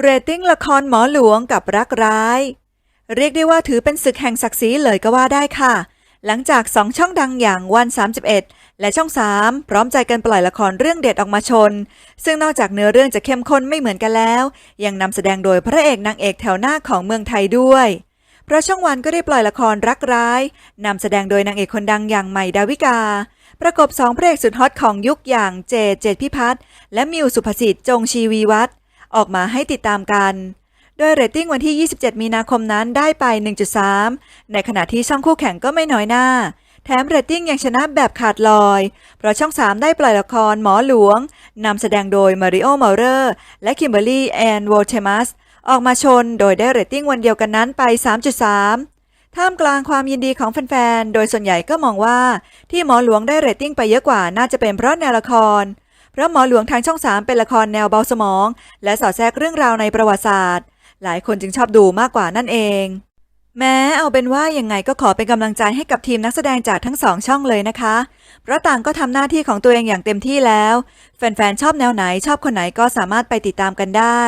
เรตติ้งละครหมอหลวงกับรักร้าย เรียกได้ว่าถือเป็นศึกแห่งศักดิ์ศรีเลยก็ว่าได้ค่ะ หลังจากสองช่องดังอย่างวัน 31 และช่อง 3 พร้อมใจกันปล่อยละครเรื่องเด็ดออกมาชน ซึ่งนอกจากเนื้อเรื่องจะเข้มข้นไม่เหมือนกันแล้ว ยังนำแสดงโดยพระเอกนางเอกแถวหน้าของเมืองไทยด้วยเพราะช่องวันก็ได้ปล่อยละครรักร้ายนำแสดงโดยนางเอกคนดังอย่างใหม่ดาวิกา ประกบสองพระเอกสุดฮอตของยุคอย่างเจเจพิพัฒน์และมิวสุภสิทธิ์จงชีวีวัฒน์ ออกมาให้ติดตามกัน โดยเรตติ้งวันที่ 27 มีนาคมนั้นได้ไป 1.3 ในขณะที่ช่องคู่แข่งก็ไม่น้อยหน้า แถมเรตติ้งยังชนะแบบขาดลอย เพราะช่อง 3 ได้ปล่อยละครหมอหลวงนำแสดงโดยมาริโอเมาเรอร์และคิมเบอร์รี่แอนโวลเทมัสออกมาชนโดยได้เรตติ้งวันเดียวกันนั้นไป 3.3ท่ามกลางความยินดีของแฟนๆ โดยส่วนใหญ่ก็มองว่า ที่หมอหลวงได้เรตติ้งไปเยอะกว่าน่าจะเป็นเพราะแนวละคร เพราะหมอหลวงทางช่องสามเป็นละครแนวเบาสมอง และสอดแทรกเรื่องราวในประวัติศาสตร์ หลายคนจึงชอบดูมากกว่านั่นเอง แม้เอาเป็นว่ายังไงก็ขอเป็นกำลังใจให้กับทีมนักแสดงจากทั้งสองช่องเลยนะคะ เพราะต่างก็ทำหน้าที่ของตัวเองอย่างเต็มที่แล้ว แฟนๆชอบแนวไหนชอบคนไหนก็สามารถไปติดตามกันได้